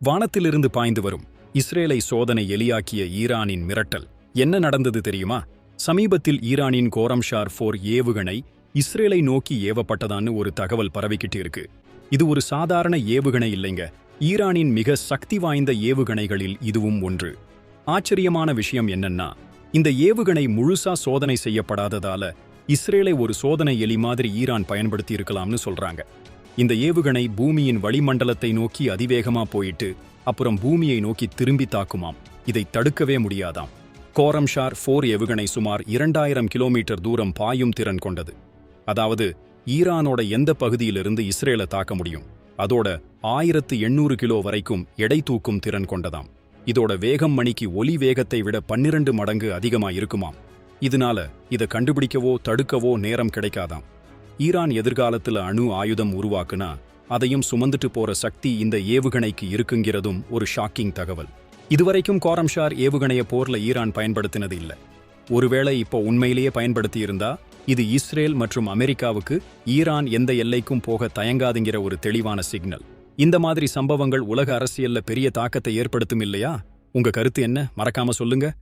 வானத்திலிருந்து பாய்ந்து வரும். இஸ்ரேலை சோதனை எலியாக்கிய ஈரானின் மிரட்டல். என்ன நடந்தது தெரியுமா? சமீபத்தில் ஈரானின் கோரம்ஷார் ஃபோர் ஏவுகணை இஸ்ரேலை நோக்கி ஏவப்பட்டதான்னு ஒரு தகவல் பரவிக்கிட்டு இருக்கு இது ஒரு சாதாரண ஏவுகணை இல்லைங்க. ஈரானின் மிக சக்தி வாய்ந்த ஏவுகணைகளில் இதுவும் ஒன்று. ஆச்சரியமான விஷயம் என்னன்னா இந்த ஏவுகணை முழுசா சோதனை செய்யப்படாததால இஸ்ரேலை ஒரு சோதனை எலி மாதிரி ஈரான் பயன்படுத்தி இருக்கலாம்னு சொல்றாங்க. இந்த ஏவுகணை பூமியின் வளிமண்டலத்தை நோக்கி அதிவேகமா போயிட்டு அப்புறம் பூமியை நோக்கி திரும்பி தாக்குமாம். இதை தடுக்கவே முடியாதாம். கோரம்ஷார் ஃபோர் ஏவுகணை சுமார் இரண்டாயிரம் கிலோமீட்டர் தூரம் பாயும் திறன் கொண்டது. அதாவது ஈரானோட எந்த பகுதியிலிருந்து இஸ்ரேலை தாக்க முடியும் அதோட ஆயிரத்து எண்ணூறு கிலோ வரைக்கும் எடை தூக்கும் திறன் கொண்டதாம். இதோட வேகம் மணிக்கு ஒலி வேகத்தை விட பன்னிரண்டு மடங்கு அதிகமா இருக்குமாம் இதனால இதை கண்டுபிடிக்கவோ தடுக்கவோ நேரம் கிடைக்காதாம். ஈரான் எதிர்காலத்துல அணு ஆயுதம் உருவாக்குனா அதையும் சுமந்துட்டு போற சக்தி இந்த ஏவுகணைக்கு இருக்குங்கிறதும் ஒரு ஷாக்கிங் தகவல். இதுவரைக்கும் கோரம்ஷார் ஏவுகணைய போர்ல ஈரான் பயன்படுத்தினது இல்ல. ஒருவேளை இப்போ உண்மையிலேயே பயன்படுத்தி இருந்தா இது இஸ்ரேல் மற்றும் அமெரிக்காவுக்கு ஈரான் எந்த எல்லைக்கும் போக தயங்காதுங்கிற ஒரு தெளிவான சிக்னல். இந்த மாதிரி சம்பவங்கள் உலக அரசியல்ல பெரிய தாக்கத்தை ஏற்படுத்தும் இல்லையா? உங்க கருத்து என்ன? மறக்காம சொல்லுங்க.